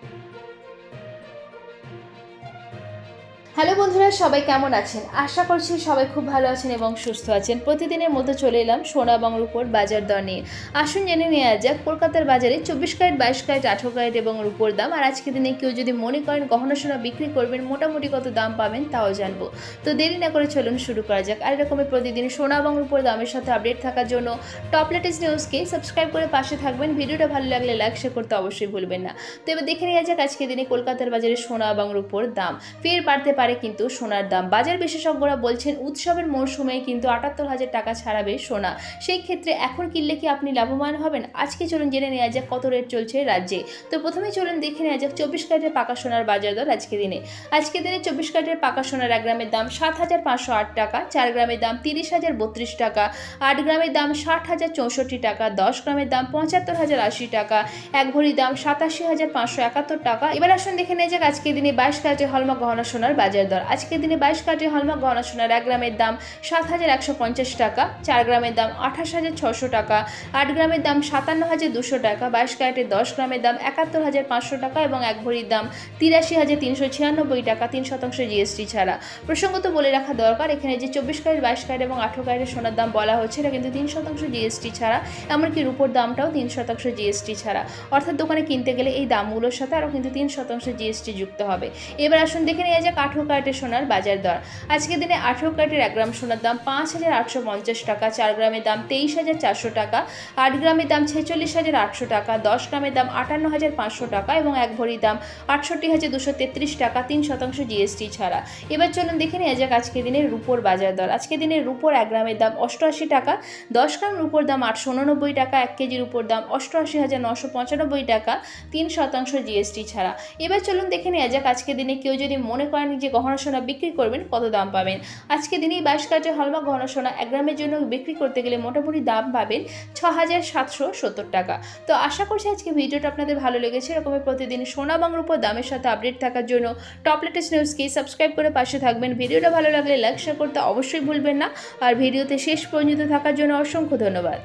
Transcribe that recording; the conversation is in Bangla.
Thank you. হ্যালো বন্ধুরা, সবাই কেমন আছেন? আশা করছি সবাই খুব ভালো আছেন এবং সুস্থ আছেন। প্রতিদিনের মতো চলে এলাম সোনা এবং রূপোর বাজার দর নিয়ে। আসুন জেনে নেওয়া যাক, কলকাতার বাজারে চব্বিশ ক্যারেট, বাইশ ক্যারেট, আঠেরো ক্যারেট এবং রূপোর দাম। আর আজকে দিনে কেউ যদি মনে করেন গহনা সোনা বিক্রি করবেন, মোটামুটি কত দাম পাবেন তাও জানব। তো দেরি না করে চলুন শুরু করা যাক। আর এরকমের প্রতিদিন সোনা এবং রূপোর দামের সাথে আপডেট থাকার জন্য টপ লেটেস্ট নিউজকে সাবস্ক্রাইব করে পাশে থাকবেন। ভিডিওটা ভালো লাগলে লাইক, শেয়ার করতে অবশ্যই ভুলবেন না। তো এবার দেখে নেওয়া যাক আজকে দিনে কলকাতার বাজারে সোনা এবং রূপোর দাম। ফের বাড়তে পারে কিন্তু সোনার দাম। বাজার বিশেষজ্ঞরা বলছেন, উৎসবের মরশুমে কিন্তু আটাত্তর হাজার টাকা ছাড়াবে সোনা। সেই ক্ষেত্রে এখন কিনলে কি আপনি লাভবান হবেন? আজকে চলুন জেনে নেওয়া যাক কত রেট চলছে রাজ্যে। তো প্রথমে চলুন দেখে নেওয়া যাক চব্বিশ ক্যারেটের পাকা সোনার বাজার দর আজকে দিনে। আজকে দিনে চব্বিশ ক্যারেটের পাকা সোনার এক গ্রামের দাম সাত হাজার পাঁচশো আট টাকা, চার গ্রামের দাম তিরিশ হাজার বত্রিশ টাকা, আট গ্রামের দাম ষাট হাজার চৌষট্টি টাকা, দশ গ্রামের দাম পঁচাত্তর হাজার আশি টাকা, এক ভরি দাম সাতাশি হাজার পাঁচশো একাত্তর টাকা। এবার আসুন দেখে নেওয়া যাক আজকের দিনে বাইশ ক্যারেটের হলমার্ক গহনা সোনার বাজার দর। আজকের দিনে বাইশ ক্যারেটের হলমার্ক গহনা সোনার এক গ্রামের দাম সাত হাজার একশো পঞ্চাশ টাকা, চার গ্রামের দাম আঠাশ হাজার ছশো টাকা, আট গ্রামের দাম সাতান্ন হাজার দুশো টাকা, বাইশ ক্যারেটের দশ গ্রামের দাম একাত্তর হাজার পাঁচশো টাকা এবং এক ভরির দাম তিরাশি হাজার তিনশো ছিয়ানব্বই টাকা, তিন শতাংশ জিএসটি ছাড়া। প্রসঙ্গত বলে রাখা দরকার, এখানে যে চব্বিশ ক্যারেট, বাইশ ক্যারেট এবং আঠেরো ক্যারেটের সোনার দাম বলা হচ্ছে, এটা কিন্তু তিন শতাংশ জিএসটি ছাড়া, এমনকি রূপোর দামটাও তিন শতাংশ জিএসটি ছাড়া। অর্থাৎ দোকানে কিনতে গেলে এই দামগুলোর সাথে আরও কিন্তু তিন শতাংশ জিএসটি যুক্ত হবে। এবার আসুন দেখে নেওয়া যাক আঠেরো ক্যারেটের সোনার বাজার দর। আজকের দিনে আঠেরো ক্যারেটের এক গ্রাম সোনার দাম পাঁচ হাজার আটশো পঞ্চাশ টাকা, চার গ্রামের দাম তেইশ হাজার চারশো টাকা, আট গ্রামের দাম ছেচল্লিশ হাজার আটশো টাকা, দশ গ্রামের দাম আটান্ন হাজার পাঁচশো টাকা এবং এক ভরির দাম আটষট্টি হাজার দুশো তেত্রিশ টাকা, তিন শতাংশ জিএসটি ছাড়া। এবার চলুন দেখে নেওয়া যাক আজকের দিনের রুপোর বাজার দর। আজকের দিনের রুপোর এক গ্রামের দাম অষ্টআশি টাকা, দশ গ্রাম রুপোর দাম আটশো উননব্বই টাকা, এক কেজির উপর দাম অষ্টআশি হাজার নশো পঁচানব্বই টাকা, তিন শতাংশ জিএসটি ছাড়া। এবার চলুন দেখে নেওয়া যাক আজকের দিনে কেউ যদি মনে করেন যে গহনা সোনা বিক্রি করবেন, কত দাম পাবেন? আজকে দিনেই বাইশ কাঠের হলমা গহনা সোনা এক গ্রামের জন্য বিক্রি করতে গেলে মোটামুটি দাম পাবেন ছ হাজার সাতশো সত্তর টাকা। তো আশা করছি আজকে ভিডিওটা আপনাদের ভালো লেগেছে। এরকমের প্রতিদিন সোনা বাংলার উপর দামের সাথে আপডেট থাকার জন্য টপ লেটেস্ট নিউজকে সাবস্ক্রাইব করে পাশে থাকবেন। ভিডিওটা ভালো লাগলে লাইক, শেয়ার করতে অবশ্যই ভুলবেন না। আর ভিডিওতে শেষ পর্যন্ত থাকার জন্য অসংখ্য ধন্যবাদ।